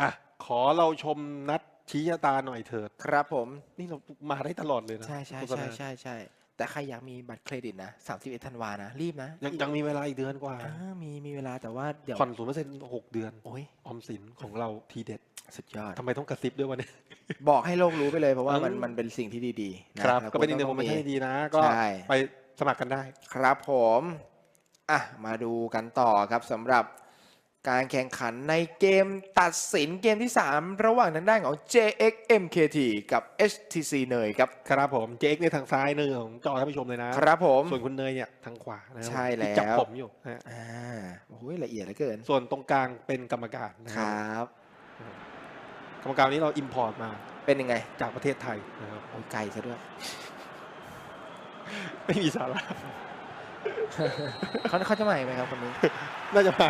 อะขอเราชมนัดชี้ชะตาหน่อยเถิด ครับผม นี่เรามาได้ตลอดเลยนะใช่ใช่โฆษใช่ณาใช่ใช่แต่ใครอยากมีบัตรเครดิตนะ31ธันวานะ รีบนะยังยังมีเวลาอีกเดือนกว่าอ่ามีมีเวลาแต่ว่าเดี๋ยวผ่อนศูนย์เปอร์เซ็นต์หกเดือน โอ้ยออมสินของเราทีเด็ดสุดยอด ทำไมต้องกระซิบด้วยวะเนี่ย บอกให้โลกรู้ไปเลยเพราะว่ามันอืมมันเป็นสิ่งที่ดีๆนะครับ ก็เป็นอีกหนึ่งโปรโมชั่นที่ดีนะ ก็ใช่ ไปสมัครกันได้ ครับผม อะ มาดูกันต่อครับสำหรับ การแข่งขันในเกมตัดสินเกมที่ 3 ระหว่างทางด้านของ JX MKT กับ HTC เนยครับ ครับผม JX ในทางซ้ายเนยของจอท่านผู้ชมเลยนะ ครับผม ส่วนคุณเนยเนี่ยทางขวานะใช่แล้วที่จับผมอยู่นะฮะอ่าโอ้ยละเอียดเหลือเกิน ส่วนตรงกลางเป็นกรรมการนะคครรับับ กรรมการนี้เราอิมพอร์ตมาเป็นยังไงจากประเทศไทยนะครับ โอ้ยไกลซะด้วย ไม่มีสาระ เขาเขาจะมาอีกไหมครับคนนี้ น่าจะมา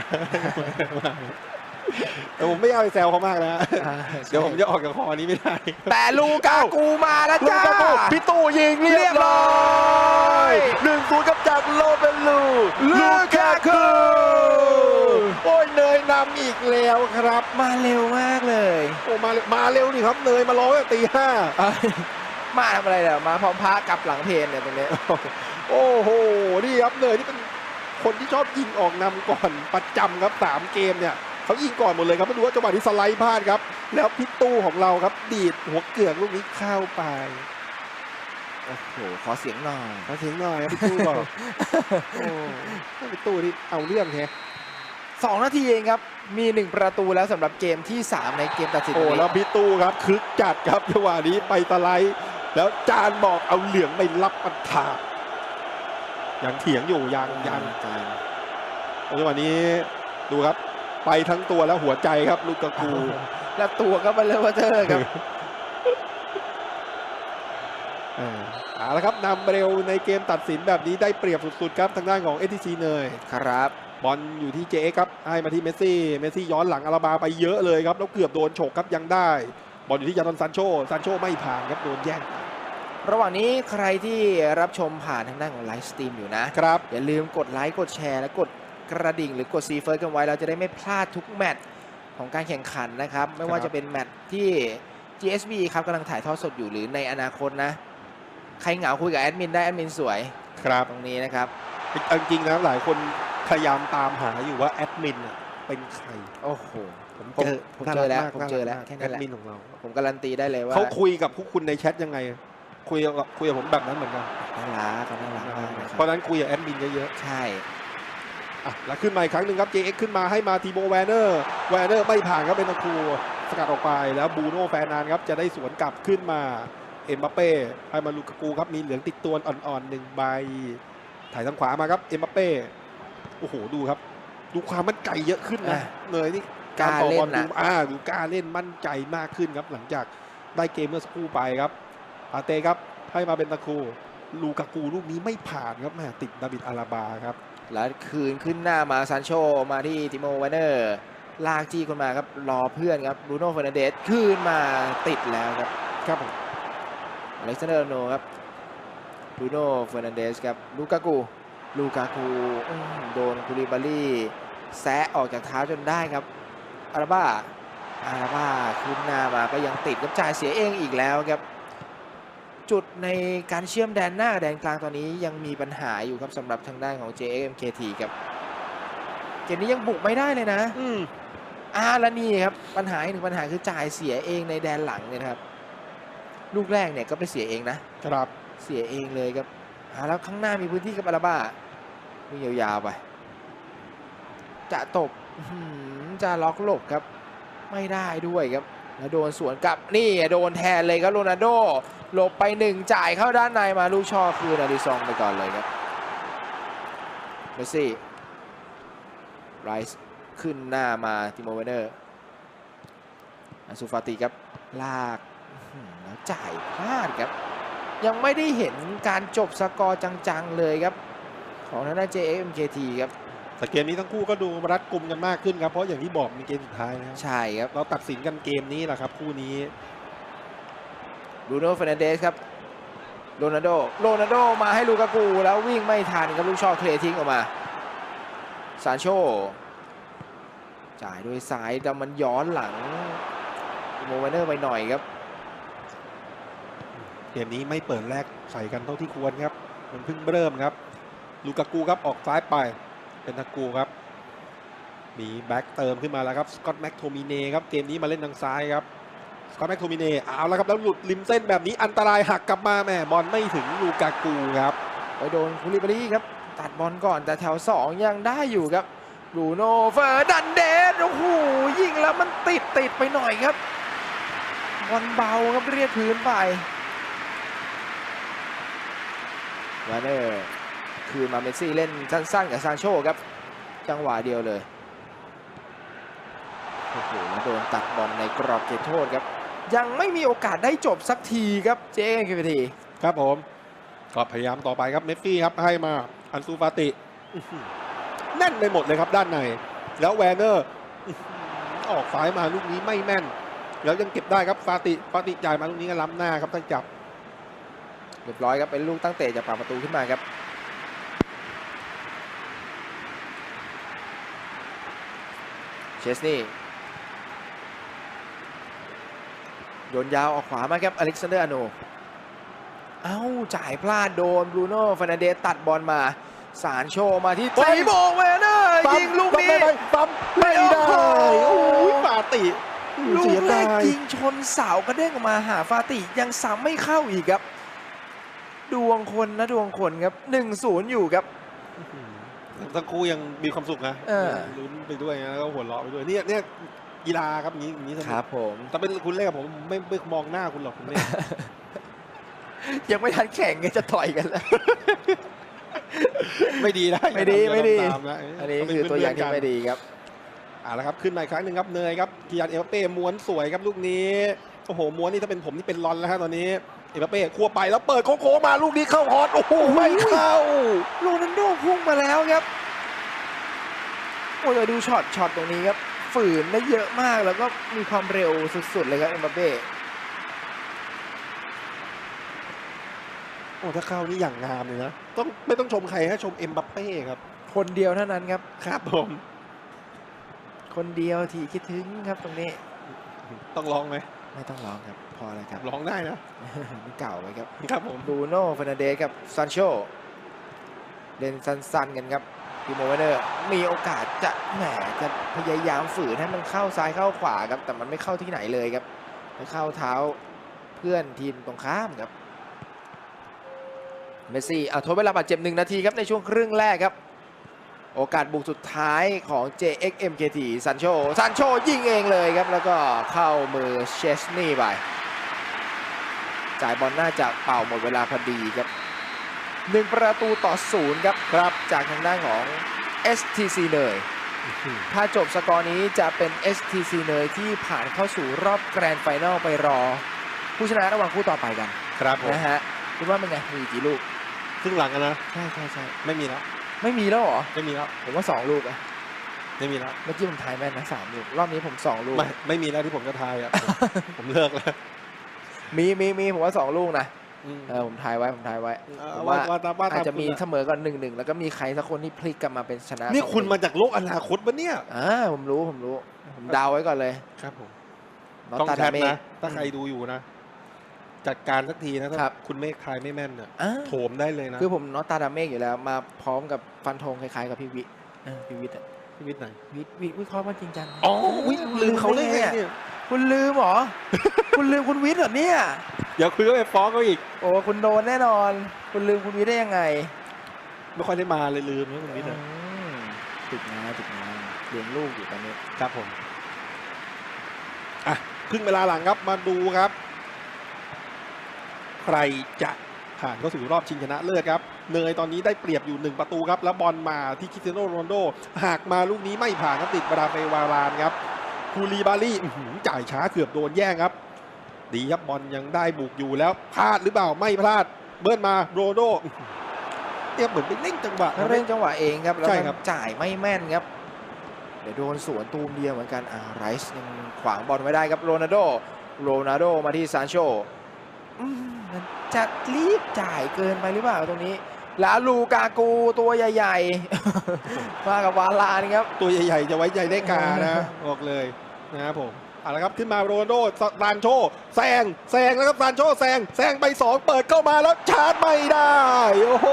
แต่ผมไม่เอาไปแซวเขามากนะอ่าเดี๋ยวผมจะออกจากคอนี้ไม่ได้แต่ลูกากูมาแล้วลูจ้า กาโกพี่ตู่ยิงเรียบร้อย หนึ่งศูนย์กับจากโลเบลลูลูกากูโอ้ยเนยนำอีกแล้วครับมาเร็วมากเลยโอ้มาเร็วมาเร็วนี่ครับเนยมาร้องตั้งแต่ตีห้าเอ้ยมาทำอะไรเนี่ยมาพร้อมพระกลับหลังเพลนเนี่ยตรงเนี้ย โอ้โห นี่ครับเนยนี่เป็นคนที่ชอบยิงออกนำก่อนประจำครับสามเกมเนี่ยเขายิงก่อนหมดเลยครับมาดูว่าจังหวะนี้สไลด์พลาดครับ แล้วพิตู้ของเราครับ ดีดหัวเกือกลูกนี้เข้าไปโอ้โหขอเสียงหน่อยขอเสียงหน่อยครับพี่ตู้บอกโอ้พี่ตู้นี่เอาเรื่องแฮะสองนาทีเองครับ มีหนึ่งประตูแล้วสำหรับเกมที่ 3 ในเกมตัดสินโอ้นี้แล้วพี่ตู้ครับคึกจัดครับจังหวะนี้ไปสไลด์แล้วจานบอกเอาเหลืองไปรับปัญหา ยังเถียงอยู่ยังยังจานจังหวะนี้ดูครับ ไปทั้งตัวแล้วหัวใจครับลูกกากูแล้วตัวก็มาเลอะเทอะครับอ่าเอาละครับนำเร็วในเกมตัดสินแบบนี้ได้เปรียบสุดๆครับทางด้านของเอทีซีเนยครับบอลอยู่ที่เจครับให้มาที่เมสซี่ เมสซี่ย้อนหลังอาราบาไปเยอะเลยครับ แล้วเกือบโดนฉกครับยังได้ บอลอยู่ที่ยาตอนซานโชซานโชไม่ผ่านครับโดนแย่ง ระหว่างนี้ใครที่รับชมผ่านทางด้านของไลฟ์สตรีมอยู่นะครับ อย่าลืมกดไลค์กดแชร์และกดกระดิ่งหรือกดซีเฟิร์สกันไว้เราจะได้ไม่พลาดทุกแมตช์ของการแข่งขันนะครับ ไม่ว่าครับจะเป็นแมตช์ที่ GSB ครับกำลังถ่ายทอดสดอยู่หรือในอนาคตนะ ใครเหงาคุยกับแอดมินได้แอดมินสวยครับตรงนี้นะครับเอาจริงๆนะหลายคนพยายามตามหาอยู่ว่าแอดมินน่ะเป็นใครโอ้โหผมผมผมเจอแล้วน่ารักผมเจอแล้วน่ารักแค่นั้นแหละแอดมินของเราผมการันตีได้เลยว่าเขาคุยกับพวกคุณในแชทยังไง คุยกับคุยกับผมแบบนั้นเหมือนกันน่ารักเขาน่ารักมากนะคเพรับราะฉะนั้นคุยกับแอดมินเยอะใช่ ๆอะแล้วขึ้นมาอีกครั้งหนึ่งครับ JX ขึ้นมาให้มาทีโบแวนเนอร์แวนเนอร์ไม่ผ่านครับเป็นตะครูสกัดออกไปแล้วบูโน่แฟร์นานครับจะได้สวนกลับขึ้นมาเอ็มบัปเป้ให้มาลูกากูครับมีเหลืองติดตัวอ่อนๆหนึ่งใบถ่ายทางขวามาครับเอ็มบัปเป้โอ้โหดูครับ ดูความมั่นใจเยอะขึ้นนะอะเนยนี่กล้าต่อบอเล่นดูนะอ่าดูกล้าเล่นมั่นใจมากขึ้นครับหลังจากได้เกมเมื่อสักครู่ไปครับ ปาเต้ครับให้มาเป็นตะครูลูกากูลูกนี้ไม่ผ่านครับแม่ติดดาบิดอาราบาครับแล้วคืนขึ้นหน้ามาซานโชมาที่ติโมวานเนอร์ลากจี้คนมาครับรอเพื่อนครับบรูโน่เฟรนันเดสคืนมาติดแล้วครับครับผมอเล็กซานเดอร์โนครับบรูโน่เฟรนันเดสครับลูกากูลูกากูอื้อหือโดนคูลิบารี่แซะออกจากเท้าจนได้ครับอาราบ้าอาราบ้าขึ้นหน้ามาก็ยังติดกับจ่ายเสียเองอีกแล้วครับ จุดในการเชื่อมแดนหน้ากับแดนกลางตอนนี้ยังมีปัญหาอยู่ครับสำหรับทางด้านของ JXMKT ครับเกมนี้ยังบุกไม่ได้เลยนะ อืมอ่าแล้วนี่ครับปัญหาอีกหนึ่งปัญหาคือจ่ายเสียเองในแดนหลังเนี่ยนะครับ ลูกแรกเนี่ยก็ไปเสียเองนะครับเสียเองเลยครับอ่าแล้วข้างหน้ามีพื้นที่กับอาราบ้าวิ่งยาวๆไป จะตบอื้อหือจะล็อกหลบครับ ไม่ได้ด้วยครับแล้วโดนสวนกลับนี่โดนแทนเลยครับโรนัลโด หลบไปหนึ่งจ่ายเข้าด้านในมาลูกช่อคืนอาริซองไปก่อนเลยครับเมสซี่ไรส์ขึ้นหน้ามาติโมเวเนอร์อันซูฟาติครับลากอื้อหือแล้วจ่ายพลาดครับ ยังไม่ได้เห็นการจบสกอร์จังๆเลยครับ ของทางด้าน JXMKT ครับแต่เกมนี้ทั้งคู่ก็ดูรัดกุมกันมากขึ้นครับ เพราะอย่างที่บอกมีเกมสุดท้ายนะครับใช่ครับ เราตัดสินกันเกมนี้แหละครับคู่นี้ บรูโน่เฟรนเดสครับโรนัลโดโรนัลโดมาให้ลูกากูแล้ววิ่งไม่ทันครับลูกชอเคลียร์ทิ้งออกมาซานโชจ่ายด้วยซ้ายแต่มันย้อนหลังโมเวเนอร์ไปหน่อยครับ เกมนี้ไม่เปิดแรกใส่กันเท่าที่ควรครับ มันเพิ่งเริ่มครับ ลูกากูครับออกซ้ายไป เป็นทากูครับ มีแบ็กเติมขึ้นมาแล้วครับ สกอตแม็กโทมิเน่ครับ เกมนี้มาเล่นทางซ้ายครับ สกอตแม็กโทมิเน่เอาแล้วครับแล้วหลุดริมเส้นแบบนี้อันตรายหักกลับมาแหม่บอลไม่ถึงลูกากูครับไปโดนคูลิบารีครับตัดบอลก่อนแต่แถว 2 ยังได้อยู่ครับบรูโน่เฟอร์ดันเดสโอ้โหยิงแล้วมันติดติดไปหน่อยครับบอลเบาครับเรียกพื้นไปวาเนอร์คืนมาเมสซี่เล่นสั้นๆกับซานโชครับ จังหวะเดียวเลย โอ้โหแล้วโดนตัดบอลในกรอบเขตโทษครับ ยังไม่มีโอกาสได้จบสักทีครับเจ๊คิวทีครับผม ก็พยายามต่อไปครับเมสซี่ครับให้มาอันซูฟาติอื้อหือแน่นไปหมดเลยครับด้านใน แล้วแวนเนอร์อื้อหือออกซ้ายมาลูกนี้ไม่แม่น แล้วยังเก็บได้ครับฟาติฟาติจ่ายมาลูกนี้ก็ล้ำหน้าครับท่านจับเรียบร้อยครับเป็นลูกตั้งเตะจากปากประตูขึ้นมาครับเชสนี่ โยนยาวออกขวามาครับอเล็กซานเดอร์อาโนเอ้าจ่ายพลาดโดนบรูโน่ฟานาเดสตัดบอลมา สารโชว์มาที่เฮ้ตียโมงเวนเนอร์ยิงลูกนี้ปั๊มปั๊มไม่ได้โอ้โอ้โหยฟาติลูเสีกยแรดากยยิงชนเสากระเด้งออกมาหาฟาติยังซ้ำไม่เข้าอีกครับ ดวงคนนะดวงคนครับ1-0อยู่ครับทั้งคู่ยังมีความสุขนะเออลุ้นไปด้วยนะแล้วก็หัวเราะไปด้วยเนี่ยเนี่ย กีฬาครับอย่างนี้อย่างนี้สนุกครับผมถ้าเป็นคุณเล่นกับผมไม่ไม่มองหน้าคุณหรอกคุณเล่น ยังไม่ทันแข่งก็จะต่อยกันแล้ว ไม่ดีนะไม่ดีอย่าไม่ดีทำตามนะเอันนี้ต้งเป็คือตัวอย่างที่เพื่นๆกันไม่ดีครับ เอ่าละครับขึ้นมาอีกครั้งหนึ่งครับเนยครับกิยานเอมบัปเป้ม้วนสวยครับลูกนี้โอ้โหม้วนนี่ถ้าเป็นผมนี่เป็นรอนแล้วฮะตอนนี้เอมบัปเป้คั่วไปแล้วเปิดโค้งๆมาลูกนี้เข้าฮอตโอ้โหไม่เข้า โรนัลโดพุ่งมาแล้วครับ โอ้ยดูช็อตช็อตตรงนี้ครับ ฝืนได้เยอะมากแล้วก็มีความเร็วสุด ๆ เลยครับเอ็มบัปเป้โอ้ถ้าเข้านี่อย่างงามเลยนะต้องไม่ต้องชมใครฮะชมเอ็มบัปเป้ครับ คนเดียวเท่านั้นครับ ครับผม คนเดียวที่คิดถึงครับตรงนี้ ต้องร้องไหมไม่ต้องร้องครับ พอแล้วครับร้องได้นะมันเก่าไปครับ ครับผมบรูโน่ฟ e น n เดสกับซันโชเล่นสั้นๆกันครับ ทีโมเวเนอร์มีโอกาสจะแหมจะพยายามฝืนให้มันเข้าซ้ายเข้าขวาครับแต่มันไม่เข้าที่ไหนเลยครับไปเข้าเท้าเพื่อนทีมตรงข้ามครับเมสซี่อะทดเวลาบาดเจ็บหนึ่งนาทีครับในช่วงครึ่งแรกครับ โอกาสบุกสุดท้ายของ JXMKT ซันโชซันโชยิงเองเลยครับ แล้วก็เข้ามือเชสนี่ไป จ่ายบอลน่าจะเป่าหมดเวลาพอดีครับ หนึ่งประตูต่อศูนย์ครับครับจากทางด้านของ STC เนยถ้าจบสกอร์นี้จะเป็น STC เนยที่ผ่านเข้าสู่รอบแกรนด์ไฟแนลไปรอ ผู้ชนะระหว่างคู่ต่อไปกันครับผมนะฮะคิดว่าเป็นไงมีกี่ลูกครึ่งหลังอะนะใช่ใช่ใช่ไม่มีแล้วไม่มีแล้วเหรอไม่มีแล้วผมว่าสองลูกอะไม่มีแล้วเมื่อกี้ผมทายแม่นนะสามลูกรอบนี้ผมสองลูกไม่ไม่มีแล้วที่ผมจะทายอะผมผมเลิกแล้วมีมีมีผมว่าสองลูกนะอืม เออผมทายไว้ผมทายไว้เออผมว่าว่าว่าตามว่าอาตาจมจะมีคุณเสมอก่อนหนึ่งหนึ่งแล้วก็มีใครสักคนที่พลิกกลับมาเป็นชนะนี่สองคุณหงมาจากโลกอนาคตปะเนี่ยอ่าผมรู้ผมรู้ ผมเดาไว้ก่อนเลยครับผมนอตต้องตาแชดาทเมนะ ถ้าใครดูอยู่นะ จัดการสักทีนะถ้าครับ คุณเมฆทายไม่แม่นเนี่ยอ่าโถมได้เลยนะคือผมนอตตาดาเมกอยู่แล้ว มาพร้อมกับฟันธงคล้ายๆกับพี่วิเออพี่วิทย์อะชีวิตไหนวิทย์วิทย์วิเคราะห์มาจริงจังอ๋ออุ๊ยลืมเขาได้ไงอะเนี่ย คุณลืมเหรอ คุณลืมคุณวิทย์เหรอเนี่ย เดี๋ยวคุยก็ไปฟ้องเขาอีก โอ้คุณโดนแน่นอน คุณลืมคุณวิทย์ได้ยังไงไม่ค่อยได้มาเลยลืมนะคุณวิทย์อะอืมติดงานติดงานเลี้ยงลูกอยู่ตอนนี้ ครับผมอะครึ่งเวลาหลังครับมาดูครับ ใครจะผ่านเข้าสู่รอบชิงชนะเลิศครับ เนยตอนนี้ได้เปรียบอยู่หนึ่งประตูครับ แล้วบอลมาที่คริสเตียโนโรนลโด หากมาลูกนี้ไม่ผ่านครับติดบราเฟวารานครับคูลีบาลี่อื้อหือจ่ายช้าเกือบโดนแย่งครับ ดีครับบอลยังได้บุกอยู่แล้วพลาดหรือเปล่าไม่พลาด เบิ้ลมาโรนลโดอื้อหือเนี่ยเหมือนไปเร่งจังหวะถ้าเร่งจังหวะเองครับแล้วใช่มันครับจ่ายไม่แม่นครับเดี๋ยวโดนสวนตูมเดียวเหมือนกันอ่าไรส์ยังขวางบอลไว้ได้ครับโรนัลโดโรนัลโดมาที่ซานโชอืมมันจะรีบจ่ายเกินไปหรือเปล่าตรงนี้แล้วลูกากูตัวใหญ่ๆมากับวาลานครับ ตัวใหญ่ๆจะไว้ใจได้กานะ บอกเลยนะครับผม เอาละครับขึ้นมาโรนลโดซานโชแซงแซงแล้วครับซานโชแซงแซงไปสองเปิดเข้ามาแล้วชาร์จไม่ได้ โอ้โห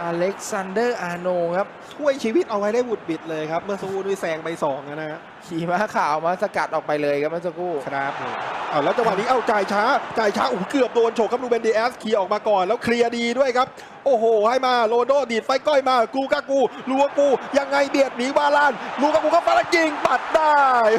อเล็กซานเดอร์อาโนครับช่วยชีวิตเอาไว้ได้บุดบิดเลยครับ เมื่อสักครู่นี้แซงไปสองนะฮะ ขี่ม้าขาวมาสกัดออกไปเลยครับเมื่อสักครู่ครับผมเอาแล้วจังหวะนี้เอาจ่ายช้าจ่ายช้าโอ้โหเกือบโดนโฉกครับลูเบนดีแอสเคลียร์ออกมาก่อนแล้วเคลียร์ดีด้วยครับ โอ้โห ให้มาโรนลโดดีดไฟก้อยมากูกากูลูกากู ยังไงเบียดหนีวาลานลูกากูก็ฟาดยิงปัดได้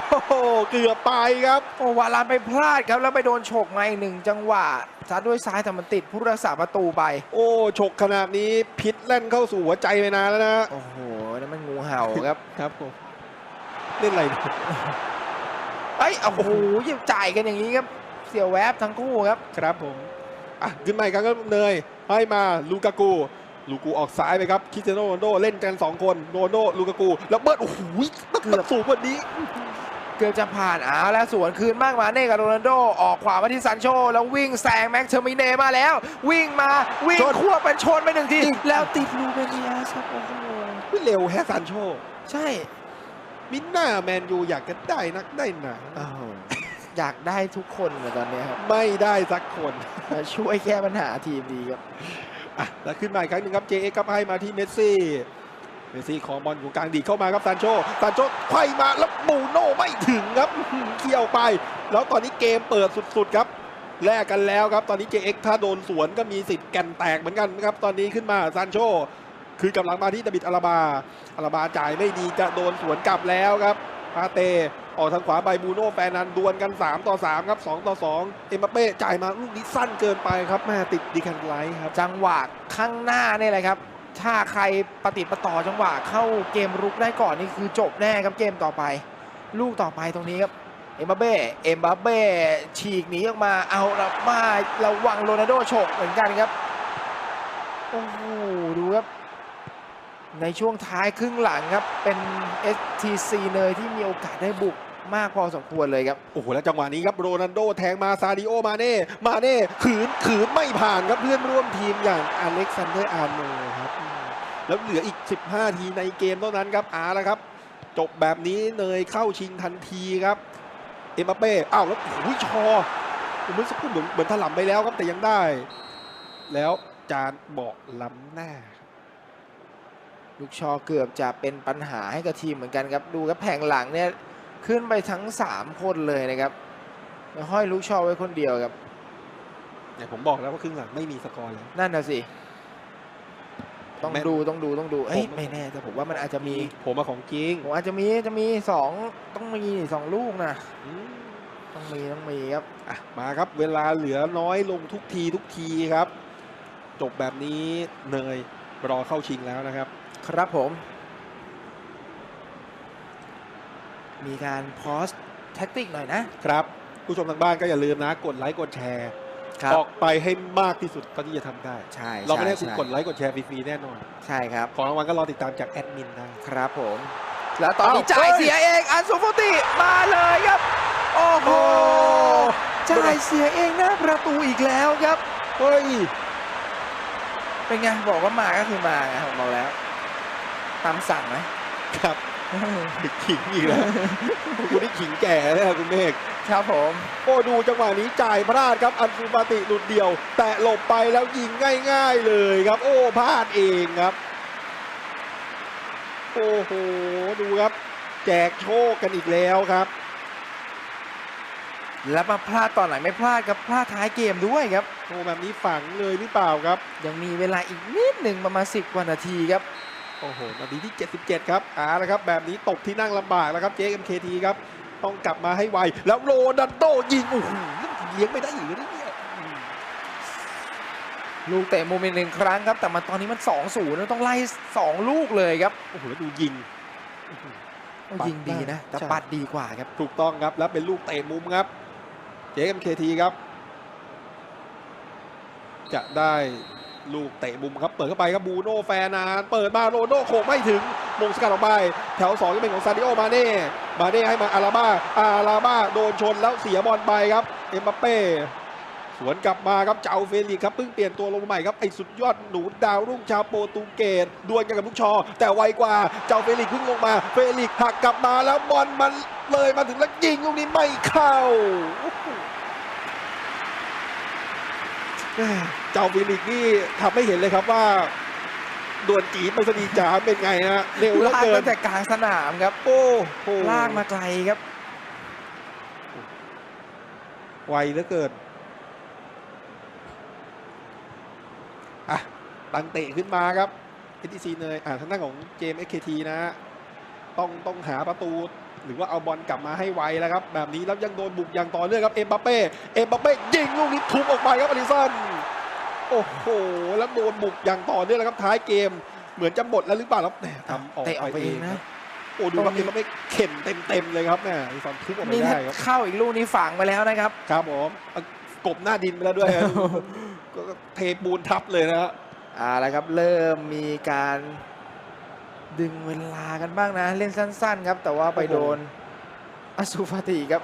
โอ้โหเกือบไปครับโอ้วาลานไปพลาดครับแล้วไปโดนฉกมาอีกหนึ่งจังหวะซัดด้วยซ้ายแต่มันติดผู้รักษาประตูไป โอ้ฉกขนาดนี้พิษแล่นเข้าสู่หัวใจไปนานแล้วนะโอ้โหนั่นมันงูเห่าครับครับผม เล่นอะไรเนี่ยเอ้ยโอ้โหยิงจ่ายกันอย่างนี้ครับ เสี่ยวแวบทั้งคู่ครับ ครับผมอะขึ้นมาอีกครั้งก็เนยให้มาลูกากูลูกูออกซ้ายไปครับคริสเตียโนโรนลโดเล่นกัน 2 คนโรนลโดลูกากู แล้วเบิร์ดโอ้โหเกือบสูงกว่านี้ เกือบจะผ่านอ้าวแล้วสวนคืนมากมาเน่กับโรนัลโด ออกขวามาที่ซันโช แล้ววิ่งแซงแม็กเทอร์มิเนมาแล้ว วิ่งมาวิ่งชนควบเป็นชนไปหนึ่งที แล้วติดลูเบเนียสครับโอ้โหไม่เร็วแฮซานโช ใช่ มินน่าแมนยูอยากจะได้นักได้หนาอ้าวอยากได้ทุกคนเลยตอนเนี้ยครับไม่ได้สักคนมาช่วยแก้ปัญหาทีมดีครับ อะแล้วขึ้นมาอีกครั้งหนึ่งครับ JX ครับให้มาที่เมสซี่ เมสซี่ของบอลอยู่กลางดีดเข้ามาครับซานโชซานโชไขว้มาแล้วบูโน่ไม่ถึงครับอื้อหือเขี่ยวไป แล้วตอนนี้เกมเปิดสุดๆครับแลกกันแล้วครับ ตอนนี้ JX ถ้าโดนสวนก็มีสิทธิ์แก่นแตกเหมือนกันครับ ตอนนี้ขึ้นมาซานโช คือกำลังมาที่ดาบิดอาราบาอาราบาจ่ายไม่ดีจะโดนสวนกลับแล้วครับปาเตออกทางขวาไปบูโน่แฟนันดวลกัน 3 ต่อ 3 ครับ 2 ต่อ 2 เอ็มบัปเป้จ่ายมาลูกนี้สั้นเกินไปครับแม่ติดดีแคนไลท์ครับ จังหวะข้างหน้านี่แหละครับ ถ้าใครปฏิปต่อจังหวะเข้าเกมรุกได้ก่อนนี่คือจบแน่ครับเกมต่อไป ลูกต่อไปตรงนี้ครับเอ็มบัปเบ้เอ็มบัปเบ้ฉีกหนีออกมาเอาละมาระวังโรนัลโดฉกเหมือนกันครับโอ้โหดูครับ ในช่วงท้ายครึ่งหลังครับ เป็น STC เนยที่มีโอกาสได้บุกมากพอสมควรเลยครับ โอ้โห แล้วจังหวะนี้ครับโรนัลโดแทงมาซาดิโอมาเน่ มาเน่ขืนขืนไม่ผ่านครับเพื่อนร่วมทีมอย่างอเล็กซานเดอร์อาร์โนครับ แล้วเหลืออีก 15 ทีในเกมเท่านั้นครับอาร์แล้วครับ จบแบบนี้เนยเข้าชิงทันทีครับ เอ็มบัปเป้อ้าวแล้วโอ้ยชอผมรู้สึกเหมือนเหมือนถล่มไปแล้วครับแต่ยังได้ แล้วจานบอกล้ำหน้า ลูกชอเกือบจะเป็นปัญหาให้กับทีมเหมือนกันครับ ดูครับแผงหลังเนี่ยขึ้นไปทั้ง 3 คนเลยนะครับแล้วห้อยลูกชอไว้คนเดียวครับเนี่ยผมบอกแล้วว่าครึ่งหลังไม่มีสกอร์แล้วนั่นน่ะสิ ต้องแม่นดูต้องดูต้องดูเอ้ยผมไม่แน่แต่ผมว่ามันอาจจะมี ผมมาของจริง ผมอาจจะมีจะมีสองต้องมีสองลูกนะอืมต้องมีต้องมีครับอะมาครับ เวลาเหลือน้อยลงทุกทีทุกทีครับ จบแบบนี้เนยรอเข้าชิงแล้วนะครับ ครับผม มีการโพสแท็กติกหน่อยนะ ครับผู้ชมทางบ้านก็อย่าลืมนะ กดไลค์กดแชร์ออกไปให้มากที่สุดเท่าที่จะทำได้ใช่เราไม่ได้ให้คุณใช่กดไลค์กดแชร์ฟรีๆแน่นอน ใช่ครับ ของรางวัลก็รอติดตามจากแอดมินได้ครับผม แล้วตอนนี้เอ้าจ่ายเฮ้ยเสียเองอันซูฟติมาเลยครับ โอ้โหจ่ายเสียเองหน้าประตูอีกแล้วครับ เฮ้ย เป็นไง บอกว่ามาก็คือมาไงผมบอกแล้ว ตามสั่งไหมครับขิงอีกแล้วคุณนี่ขิงแก่แล้วนะคุณเมฆครับผมโอ้ดูจังหวะนี้จ่ายพลาดครับ อันซูปาติหลุดเดียว แตะหลบไปแล้วยิงง่าย ๆเลยครับ โอ้พลาดเองครับ โอ้โหดูครับ แจกโชคกันอีกแล้วครับ แล้วมาพลาดตอนไหนไม่พลาดครับพลาดท้ายเกมด้วยครับโอ้แบบนี้ฝังเลยหรือเปล่าครับ ยังมีเวลาอีกนิดหนึ่งประมาณ10กว่านาทีครับ โอ้โห นาทีที่ 77 ครับอ่าแล้วครับ แบบนี้ตกที่นั่งลำบากแล้วครับ JMKT ครับ ต้องกลับมาให้ไว แล้วโรนัลโดยิง โอ้โหเลี้ยงไม่ได้อีกแล้วเนี่ยอืมลูกเตะมุมอีกหนึ่งครั้งครับ แต่มาตอนนี้มัน 2-0แล้วต้องไล่ 2 ลูกเลยครับ โอ้โหแล้วดูยิงปัดยิงดีนะ แต่ใช่ปัดดีกว่าครับ ถูกต้องครับ แล้วเป็นลูกเตะมุมครับ JMKT ครับ จะได้ ลูกเตะมุมครับเปิดเข้าไปครับบูโน่แฟร์นานเปิดมาโรนลโดโขกไม่ถึงมงสกัดออกไป แถว2ก็เป็นของซาดิโอมาเน่มาเน่ให้มาอาราบ้าอาราบ้าโดนชนแล้วเสียบอลไปครับเอ็มบัปเป้สวนกลับมาครับเจ้าเฟลิกครับเพิ่งเปลี่ยนตัวลงมาใหม่ครับไอ้สุดยอดหนูดาวรุ่งชาวโปรตุเกสดวลกันกับลูกชอ แต่ไวกว่าเจ้าเฟลิกเพิ่งลงมา เฟลิกหักกลับมาแล้วบอลมันเลยมาถึงแล้วยิงลูกนี้ไม่เข้าโอ้โหแม่ เจ้าเฟลิกซ์นี่ทำให้เห็นเลยครับว่าดวลจีไปสนีย์จ๋าเป็นไงฮะเร็วเหลือลากเกินตั้งแต่กลางสนามครับ โอ้โหลากมาไกลครับ ไวเหลือเกินอะตังเตะขึ้นมาครับเอทีซีเนยอ่าทางด้านของเจมส์เอเคทีนะฮะ ต้องต้องหาประตู หรือว่าเอาบอลกลับมาให้ไวแล้วครับ แบบนี้แล้วยังโดนบุกอย่างต่อเนื่องครับเอ็มบัปเป้เอ็มบัปเป้ยิงลูกนี้ทุบออกไปครับอลิสันโอ้โหแล้วโดนบุกอย่างต่อเนื่องแล้วครับท้ายเกม เหมือนจะหมดแล้วหรือเปล่าครับแหมทำออกเตะออกไปไปเอเองงครันะบโอ้ดูครับเอ็มบัปเป้เข็นเต็มๆเลยครับแหมอลิสันทุบออกไปนี่ได้ถ้าครับเข้าอีกลูกนี้ฝังไปแล้วนะครับครับผมเอากบหน้าดินไปแล้วด้วยฮะก็ก็เทปูนทับเลยนะฮะอ่าแล้วครับเริ่มมีการ ดึงเวลากันบ้างนะ เล่นสั้น ๆ ครับ แต่ว่าไปโดนอสุฟาติครับ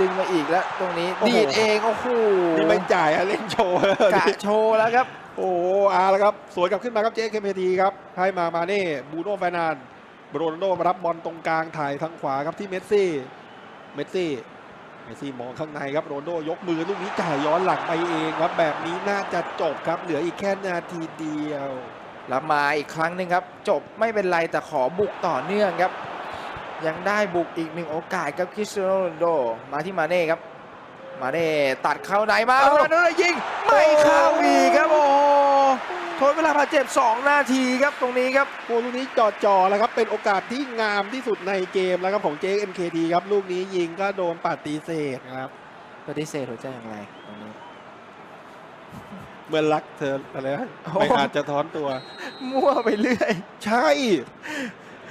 ดึงมาอีกแล้ว ตรงนี้ดีดเองโอ้โหนี่ไม่จ่ายฮะเล่นโชว์กะโชว์แล้วครับ โอ้โหเอาละครับสวนกลับขึ้นมาครับเจคเคมทีครับ ให้มามาเน่บูโน่แฟร์นานด์โรนัลโดมารับบอลตรงกลางถ่ายทางขวาครับที่เมสซี่เมสซี่เมสซี่มองข้างในครับโรนัลโดยกมือลูกนี้จ่ายย้อนหลังไปเองครับ แบบนี้น่าจะจบครับเหลืออีกแค่นาทีเดียว แล้วมาอีกครั้งหนึ่งครับ จบไม่เป็นไรแต่ขอบุกต่อเนื่องครับ ยังได้บุกอีกหนึ่งโอกาสครับคริสเตียโนโรนัลโดมาที่มาเน่ครับ มาเน่ตัดเข้าไหนมาเอ้าโรนัลโดยิงไม่เข้าอีกครับโอ้โหทนเวลาบาดเจ็บ 2 นาทีครับตรงนี้ครับโอ้ลูกนี้จ่อๆแล้วครับ เป็นโอกาสที่งามที่สุดในเกมแล้วครับของเจคเอ็มเคทีครับ ลูกนี้ยิงก็โดนปฏิเสธครับปฏิเสธหัวใจอย่างไรตรงนี้เมื่อรักเธออะไรนะโอ้ไม่อาจจะถอนตัว มั่วไปเรื่อย ใช่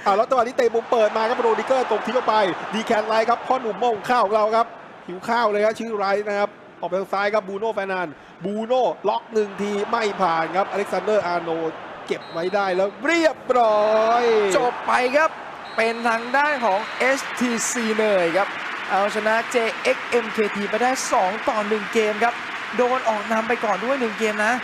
อ่าแล้วจังหวะนี้เตะมุมเปิดมาครับโรดิเกอร์ตกทิ้งเข้าไป ดีแคนไลท์ครับพ่อหนุ่มโม่งข้าวของเราครับหิวข้าวเลยครับชื่อไรท์นะครับออกไปทางซ้ายครับบูโน่แฟร์นานด์บูโน่ล็อกหนึ่งทีไม่ผ่านครับอเล็กซานเดอร์อาร์โนเก็บไว้ได้แล้วเรียบร้อย จบไปครับ เป็นทางด้านของ STC เลยครับ เอาชนะ JXMKT ไปได้ 2 ต่อ 1 เกมครับ โดนออกนำไปก่อนด้วย 1 เกมนะ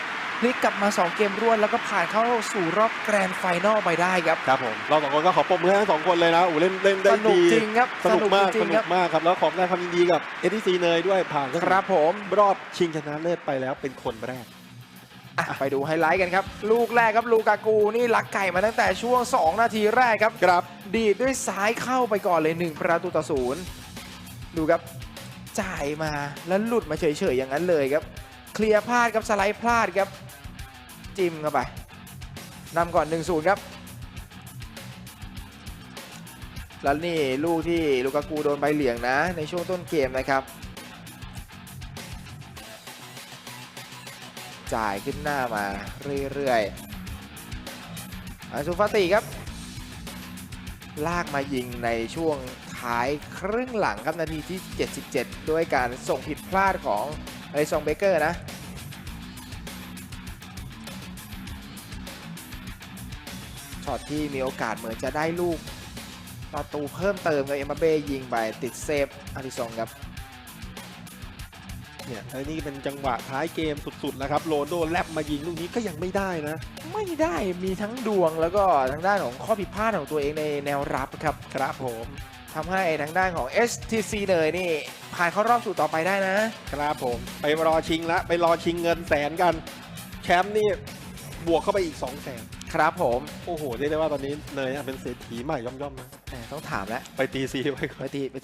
พลิกกลับมา 2 เกมรวดแล้วก็ผ่านเข้าสู่รอบแกรนด์ไฟนอลไปได้ครับ ครับผมเราสองคนก็ขอปรบมือให้ทั้งสองคนเลยนะโอ้เล่นเล่นสได้นุกดีจริงครับสนุกมากจสริงนุๆครักบมากครับแล้วขอบได้ความยินดีกับเอทีซีเนยด้วยผ่านเข้าสู่ครับผมรอบชิงชนะเลิศไปแล้วเป็นคนแรกอะไปดูไฮไลท์กันครับ ลูกแรกครับลูกากูนี่ลักไก่มาตั้งแต่ช่วง 2 นาทีแรกครับครับ ดีดด้วยซ้ายเข้าไปก่อนเลย 1 ประตูต่อศูนย์ดูครับจ่ายมาแล้วหลุดมาเฉยๆอย่างนั้นเลยครับ เคลียร์พลาดครับสไลด์พลาดครับ จิ้มเข้าไปนำก่อน 1-0 ครับ แล้วนี่ลูกที่ลูกากูโดนใบเหลืองนะ ในช่วงต้นเกมนะครับ จ่ายขึ้นหน้ามาเรื่อยๆอันซูฟาติครับ ลากมายิงในช่วงท้ายครึ่งหลังครับนาทีที่ 77 ด้วยการส่งผิดพลาดของ ไอซองเบเกอร์นะช็อตที่มีโอกาสเหมือนจะได้ลูกประตูเพิ่มเติมกับเอ็มบัปเป้ยิงไปติดเซฟอาริซองครับเนี่ยไอ้นี่เป็นจังหวะท้ายเกมสุดๆนะครับโรนลโดแลบมายิงลูกนี้ก็ยังไม่ได้นะ ไม่ได้มีทั้งดวงแล้วก็ทางด้านของข้อผิดพลาดของตัวเองในแนวรับครับครับผม ทำให้ทางด้านของ STC เลยนี่ผ่านเข้ารอบสู่ต่อไปได้นะ ครับผม ไปรอชิงละไปรอชิงเงินแสนกัน แชมป์นี่บวกเข้าไปอีก 2 0 0แสนครับผม โอ้โหเรียกได้ว่าตอนนี้เนยเป็นเศรษฐีใหม่ย่อมๆนะแหมต้องถามแล้ว ไปตีซีไว้ก่อน ไปตีไป